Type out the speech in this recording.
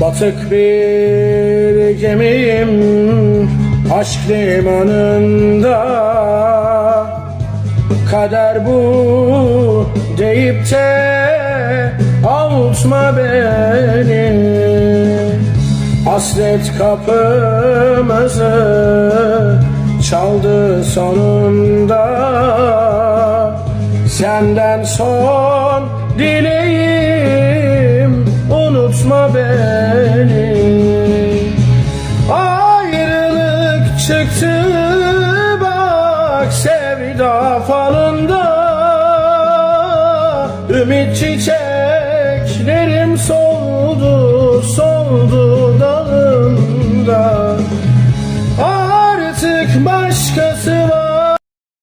Batık bir gemiyim aşk limanında. Kader bu deyip de avutma beni. Hasret kapımızı çaldı sonunda. Senden son dileğim Çıktı bak sevda falında. Ümit çiçeklerim soldu soldu dalımda Artık başkası